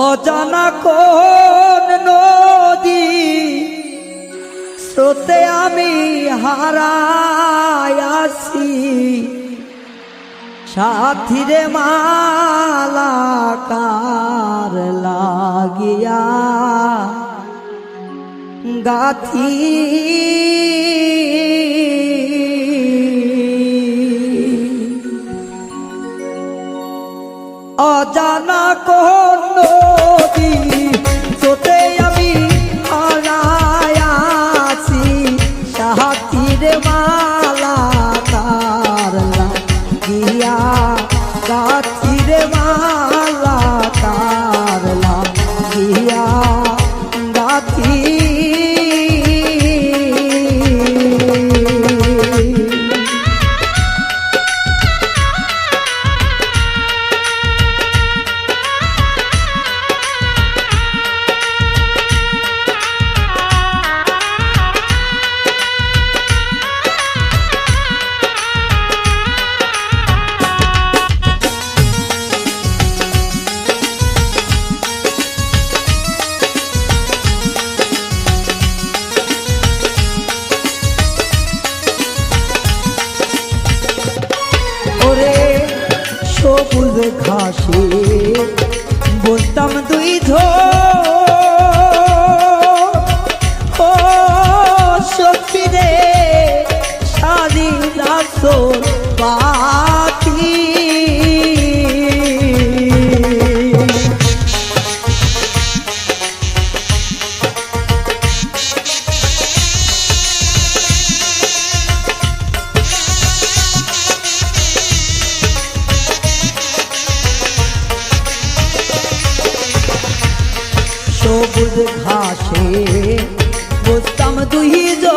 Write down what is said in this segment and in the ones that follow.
অজানা কোন নদী স্রোতে আমি হারায়াছি সাথীরে মালাকার লাগিয়া গাথি অজানা কোন সবুজ ঘাসে। বলতাম তুই ধো সবুজ ঘাসে বসতাম দুই জো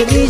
ওরে